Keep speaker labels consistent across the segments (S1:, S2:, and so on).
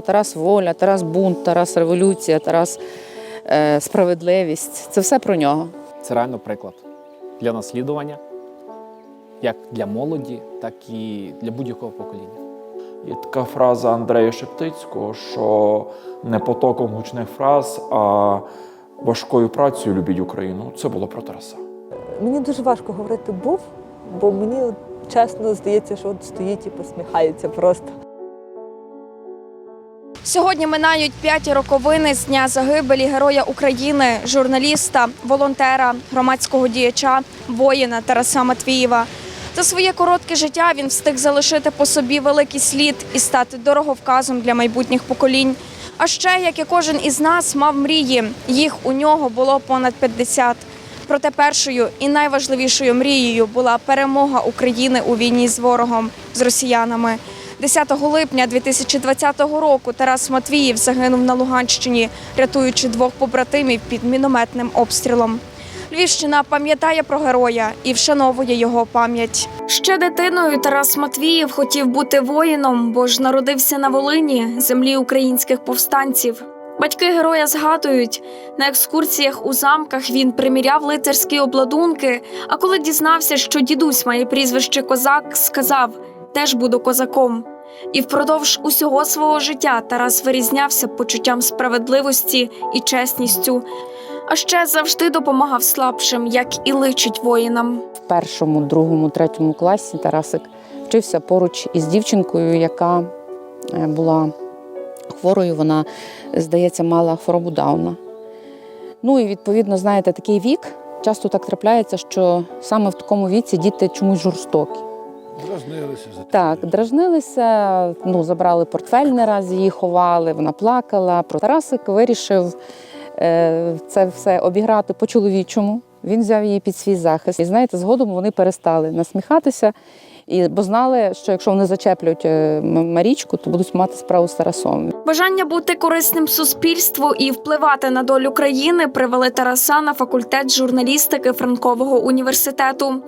S1: Тарас воля, Тарас бунт, Тарас революція, Тарас е, справедливість. Це все про нього.
S2: Це реально приклад для наслідування, як для молоді, так і для будь-якого покоління.
S3: Є така фраза Андрея Шептицького, що не потоком гучних фраз, а важкою працею любіть Україну. Це було про Тараса.
S4: Мені дуже важко говорити був, бо мені чесно здається, що от стоїть і посміхається просто.
S5: Сьогодні минають п'яті роковини з дня загибелі героя України, журналіста, волонтера, громадського діяча, воїна Тараса Матвієва. За своє коротке життя він встиг залишити по собі великий слід і стати дороговказом для майбутніх поколінь. А ще, як і кожен із нас, мав мрії. Їх у нього було понад 50. Проте першою і найважливішою мрією була перемога України у війні з ворогом, з росіянами. 10 липня 2020 року Тарас Матвіїв загинув на Луганщині, рятуючи двох побратимів під мінометним обстрілом. Львівщина пам'ятає про героя і вшановує його пам'ять. Ще дитиною Тарас Матвіїв хотів бути воїном, бо ж народився на Волині, землі українських повстанців. Батьки героя згадують, на екскурсіях у замках він приміряв лицарські обладунки. А коли дізнався, що дідусь має прізвище козак, сказав: теж буду козаком. І впродовж усього свого життя Тарас вирізнявся почуттям справедливості і чесністю, а ще завжди допомагав слабшим, як і личить воїнам.
S1: В першому, другому, третьому класі Тарасик вчився поруч із дівчинкою, яка е, була хворою. Вона, здається, мала хворобу Дауна. Ну і відповідно, знаєте, такий вік часто так трапляється, що саме в такому віці діти чомусь жорстокі.
S6: Дразнилися за
S1: Так, дражнилися, ну, забрали портфель не раз, її ховали, вона плакала. Про Тарасик вирішив е, це все обіграти по-чоловічому. Він взяв її під свій захист. І знаєте, згодом вони перестали насміхатися, і, бо знали, що якщо вони зачеплять е, Марічку, то будуть мати справу з Тарасом.
S5: Бажання бути корисним суспільству і впливати на долю країни привели Тараса на факультет журналістики Франкового університету.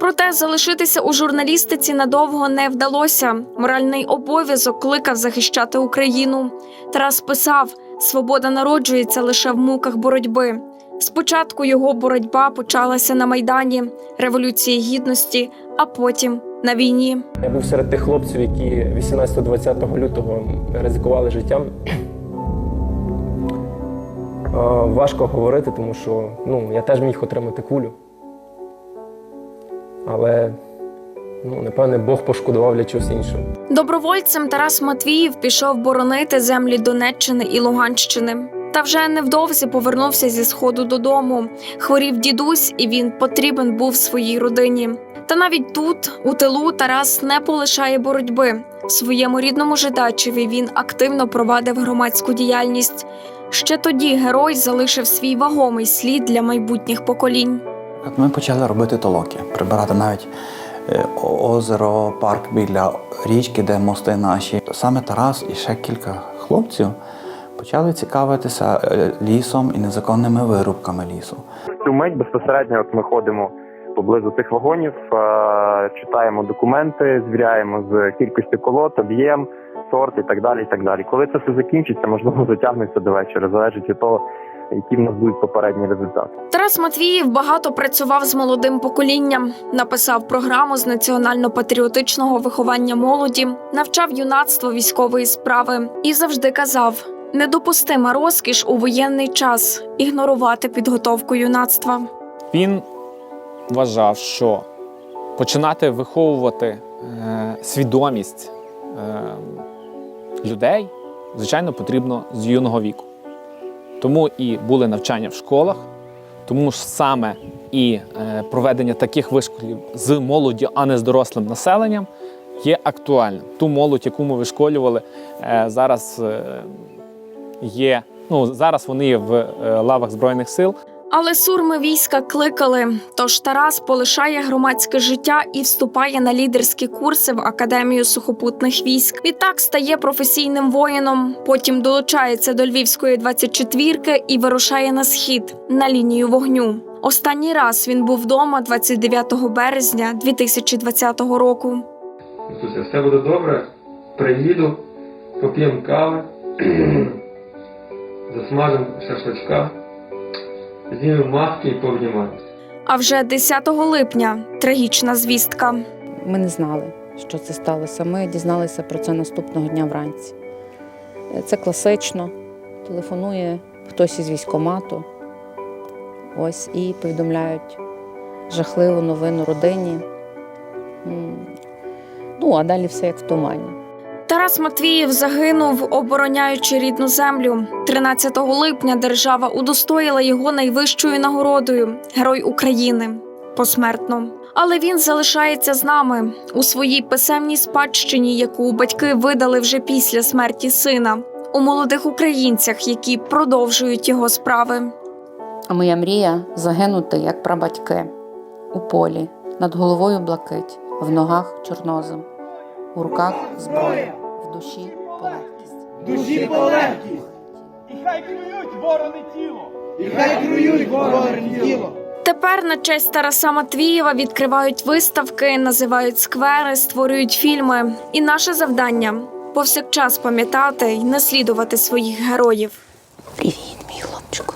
S5: Проте залишитися у журналістиці надовго не вдалося. Моральний обов'язок кликав захищати Україну. Тарас писав: свобода народжується лише в муках боротьби. Спочатку його боротьба почалася на майдані, революції гідності, а потім на війні.
S7: Я був серед тих хлопців, які 18-20 лютого ризикували життям. Важко говорити, тому що ну, я теж міг отримати кулю. Але, ну, напевне, Бог пошкодував для чогось іншого.
S5: Добровольцем Тарас Матвіїв пішов боронити землі Донеччини і Луганщини. Та вже невдовзі повернувся зі сходу додому. Хворів дідусь, і він потрібен був своїй родині. Та навіть тут, у тилу, Тарас не полишає боротьби. В своєму рідному Жидачеві він активно провадив громадську діяльність. Ще тоді герой залишив свій вагомий слід для майбутніх поколінь.
S8: Ми почали робити толоки, прибирати навіть е, озеро, парк біля річки, де мости наші. Саме Тарас і ще кілька хлопців почали цікавитися е, лісом і незаконними вирубками лісу.
S9: цю мить безпосередньо от ми ходимо поблизу цих вагонів, е, читаємо документи, звіряємо з кількістю колод, об'єм, сорт і так далі. І так далі. Коли це все закінчиться, можливо, затягнеться до вечора, залежить від того, які в нас будуть попередні результати.
S5: Тарас Матвіїв багато працював з молодим поколінням, написав програму з національно-патріотичного виховання молоді, навчав юнацтво військової справи і завжди казав: недопустима розкіш у воєнний час ігнорувати підготовку юнацтва.
S2: Він вважав, що починати виховувати е, свідомість е, людей, звичайно, потрібно з юного віку. Тому і були навчання в школах, тому ж саме і е, проведення таких вишколів з молоді, а не з дорослим населенням, є актуальним. Ту молодь, яку ми вишколювали, е, зараз е, є. Ну, зараз вони є в е, лавах Збройних сил.
S5: Але сурми війська кликали. Тож Тарас полишає громадське життя і вступає на лідерські курси в академію сухопутних військ. Відтак стає професійним воїном. Потім долучається до львівської 24-ки і вирушає на схід на лінію вогню. Останній раз він був вдома 29 березня 2020 року.
S10: Все буде добре. Приїду, поп'ємо кави, засмажемо шашличка, знімемо маски і пообнімаємося.
S5: А вже 10 липня трагічна звістка.
S1: Ми не знали, що це сталося. Ми дізналися про це наступного дня вранці. Це класично. Телефонує хтось із військкомату. Ось і повідомляють жахливу новину родині. Ну, а далі все як в тумані.
S5: Тарас Матвіїв загинув, обороняючи рідну землю. 13 липня держава удостоїла його найвищою нагородою Герой України посмертно. Але він залишається з нами у своїй писемній спадщині, яку батьки видали вже після смерті сина, у молодих українцях, які продовжують його справи.
S1: А моя мрія загинути як прабатьки у полі, над головою блакить, в ногах чорнозем, у руках зброя, душі полегкість.
S11: Душі полегкість. І хай клюють ворони тіло. І хай клюють ворони тіло.
S5: Тепер на честь Тараса Матвієва відкривають виставки, називають сквери, створюють фільми. І наше завдання повсякчас пам'ятати і наслідувати своїх героїв.
S1: Привіт, мій хлопчику.